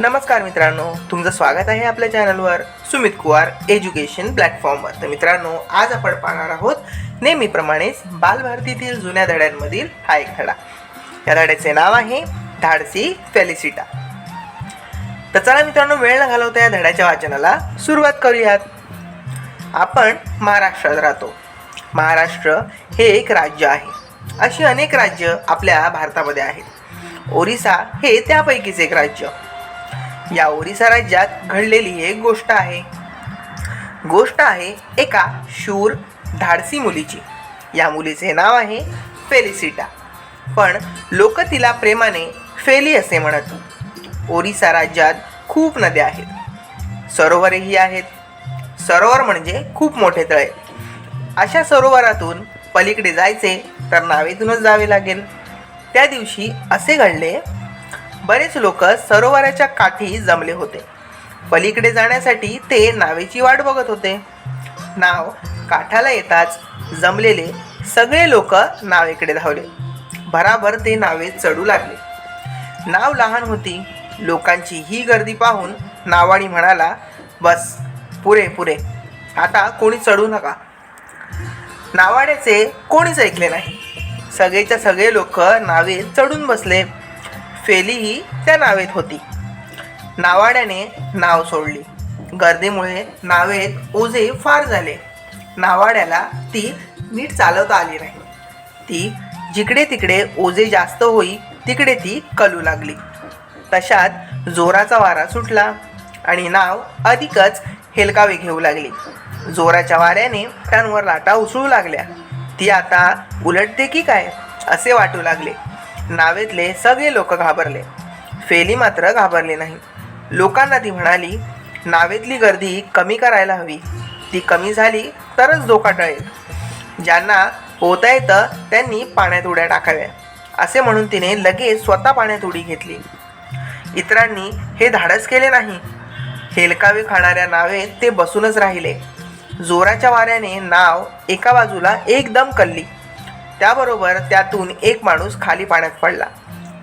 नमस्कार मित्रांनो तुमचं स्वागत आहे आपल्या चॅनलवर सुमित कुवार एज्युकेशन प्लॅटफॉर्मवर. तर मित्रांनो आज आपण पाहणार आहोत नेहमीप्रमाणेच बालभारतीतील जुन्या धड्यांमधील हा एक धडा. या धड्याचे नाव आहे धाडसी फेलिसिटा. तर चला मित्रांनो वेळ न घालवता या धड्याच्या वाचनाला सुरुवात करूयात. आपण महाराष्ट्रात राहतो. महाराष्ट्र हे एक राज्य आहे. अशी अनेक राज्य आपल्या भारतामध्ये आहेत. ओरिसा हे त्यापैकीच एक राज्य. या ओरिसा राज्यात घडलेली एक गोष्ट आहे. गोष्ट आहे एका शूर धाडसी मुलीची. या मुलीचे नाव आहे फेलिसिटा. पण लोक तिला प्रेमाने फेली असे म्हणत ओरिसा राज्यात खूप नद्या आहेत. सरोवरेही आहेत. सरोवर म्हणजे खूप मोठे तळे. अशा सरोवरातून पलीकडे जायचे तर नावेतूनच जावे लागेल. त्या दिवशी असे घडले बरेच लोक सरोवराच्या काठी जमले होते. पलीकडे जाण्यासाठी ते नावेची वाट बघत होते. नाव काठाला येताच जमलेले सगळे लोक नावेकडे धावले. भराभर ते नावे चढू लागले. नाव लहान होती. लोकांची ही गर्दी पाहून नावाडी म्हणाला बस पुरे पुरे. आता कोणी चढू नका. नावाड्याचे कोणीच ऐकले नाही. सगळेच्या सगळे लोक नावे चढून बसले. फेलीही त्या नावेत होती. नावाड्याने नाव सोडली. गर्दीमुळे नावेत ओझे फार झाले. नावाड्याला ती नीट चालवता आली नाही. ती जिकडे तिकडे ओझे जास्त होई तिकडे ती कलू लागली. तशात जोराचा वारा सुटला आणि नाव अधिकच हेलकावे घेऊ लागली. जोराच्या वाऱ्याने त्यांवर लाटा उसळू लागल्या. ती आता उलटते की काय? असे वाटू लागले. नावेतले सगळे लोक घाबरले. फेली मात्र घाबरली नाही. लोकांना ती म्हणाली नावेतली गर्दी कमी करायला हवी. ती कमी झाली तरच धोका टळेल. ज्यांना पोहता येतं त्यांनी पाण्यात उड्या टाकाव्या. असे म्हणून तिने लगेच स्वतः पाण्यात उडी घेतली. इतरांनी हे धाडस केले नाही. हेलकावे खाणाऱ्या नावेत ते बसूनच राहिले. जोराच्या वाऱ्याने नाव एका बाजूला एकदम कल्ली. त्याबरोबर त्यातून एक माणूस खाली पाण्यात पडला.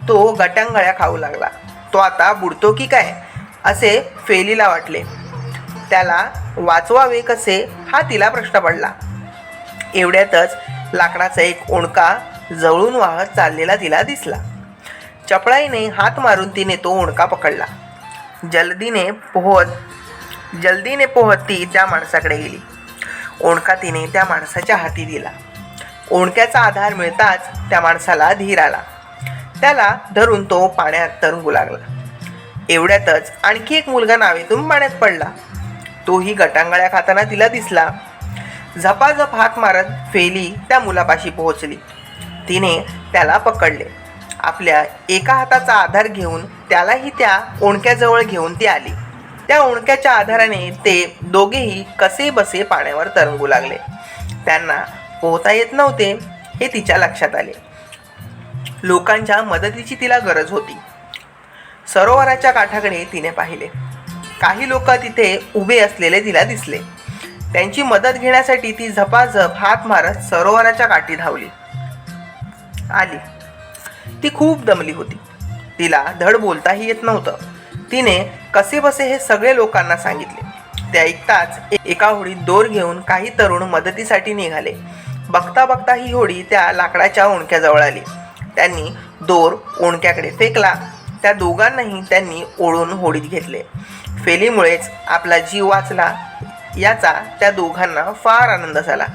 तो गटांगळ्या खाऊ लागला. तो आता बुडतो की काय? असे फेलीला वाटले. त्याला वाचवावे कसे? हा तिला प्रश्न पडला. एवढ्यातच लाकडाचा एक ओणका जवळून वाहत चाललेला तिला दिसला. चपळाईने हात मारून तिने तो ओणका पकडला. जल्दीने पोहत जल्दीने पोहत ती त्या माणसाकडे गेली. ओणका तिने त्या माणसाच्या हाती दिला. ओंडक्याचा आधार मिळताच त्या माणसाला धीर आला. त्याला धरून तो पाण्यात तरंगू लागला. एवढ्यातच आणखी एक मुलगा नावेतून पाण्यात पडला. तोही गटांगळ्या खाताना तिला दिसला. झपाझप हात मारत फेली त्या मुलापाशी पोहोचली. तिने त्याला पकडले. आपल्या एका हाताचा आधार घेऊन त्यालाही त्या ओणक्याजवळ घेऊन ती आली. त्या ओणक्याच्या आधाराने ते दोघेही कसे बसे पाण्यावर तरंगू लागले. त्यांना पोहता येत नव्हते हे तिच्या लक्षात आले. लोकांच्या मदतीची तिला गरज होती. सरोवराच्या काठाकडे तिने पाहिले. काही लोक तिथे उभे असलेले तिला दिसले. त्यांची मदत घेण्यासाठी ती झपाझप हात मारत सरोवराच्या काठी धावली. आली. ती खूप दमली होती. तिला धड बोलताही येत नव्हतं. तिने कसे बसे हे सगळे लोकांना सांगितले. ते ऐकताच एका होडीत दोर घेऊन काही तरुण मदतीसाठी निघाले. बघता बघता ही होडी त्या लाकडाच्या ओणक्याजवळ आली. त्यांनी दोर ओणक्याकडे फेकला. त्या दोघांनाही त्यांनी ओळून होडीत घेतले. फेलीमुळेच आपला जीव वाचला. याचा त्या दोघांना फार आनंद झाला.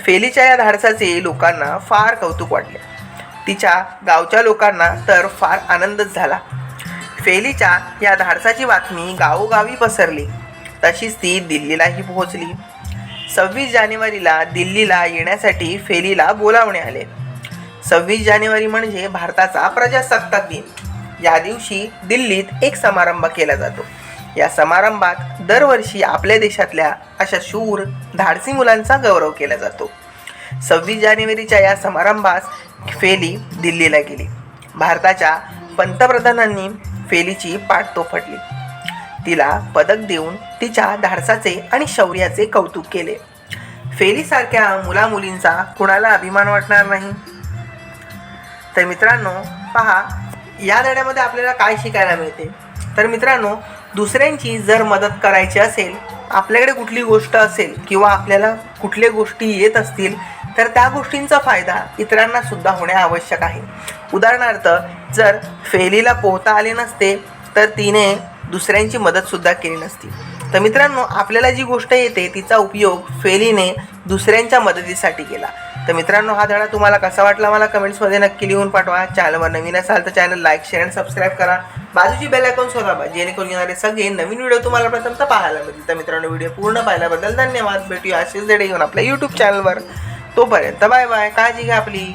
फेलीच्या या धाडसाचे लोकांना फार कौतुक वाटले. तिच्या गावच्या लोकांना तर फार आनंदच झाला. फेलीच्या या धाडसाची बातमी गावोगावी पसरली. तशीच ती दिल्लीलाही पोहोचली. सव्वीस जानेवारीला दिल्लीला येण्यासाठी फेलीला बोलावणे आले. सव्वीस जानेवारी म्हणजे भारताचा प्रजासत्ताक दिन. या दिवशी दिल्लीत एक समारंभ केला जातो. या समारंभात दरवर्षी आपल्या देशातल्या अशा शूर धाडसी मुलांचा गौरव केला जातो. सव्वीस जानेवारीच्या या समारंभास फेली दिल्लीला गेली. भारताच्या पंतप्रधानांनी फेलीची पाठ तोफटली तिला पदक देऊन तिच्या धाडसाचे आणि शौर्याचे कौतुक केले. फेलीसारख्या मुलामुलींचा कुणाला अभिमान वाटणार नाही? तर मित्रांनो पहा या धड्यामध्ये आपल्याला काय शिकायला मिळते? तर मित्रांनो दुसऱ्यांची जर मदत करायची असेल आपल्याकडे कुठली गोष्ट असेल किंवा आपल्याला कुठल्या गोष्टी येत असतील तर त्या गोष्टींचा फायदा इतरांना सुद्धा होणे आवश्यक आहे. उदाहरणार्थ जर फेलीला पोहता आले नसते तर तिने दुसऱ्यांची मदतसुद्धा केली नसती. तर मित्रांनो आपल्याला जी गोष्ट येते तिचा उपयोग फेलीने दुसऱ्यांच्या मदतीसाठी केला. तर मित्रांनो हा धडा तुम्हाला कसा वाटला मला कमेंट्समध्ये नक्की लिहून पाठवा. चॅनलवर नवीन असाल तर चॅनल लाईक शेअर आणि सबस्क्राईब करा. बाजूची बेल आयकॉन शोधा जेणेकरून येणारे सगळे नवीन व्हिडिओ तुम्हाला प्रथमतः पाहायला मिळतील. तर मित्रांनो व्हिडिओ पूर्ण पाहिल्याबद्दल धन्यवाद. भेटूया असेच धडे घेऊन आपल्या यूट्यूब चॅनलवर तोपर्यंत बाय बाय. काळजी घ्या आपली.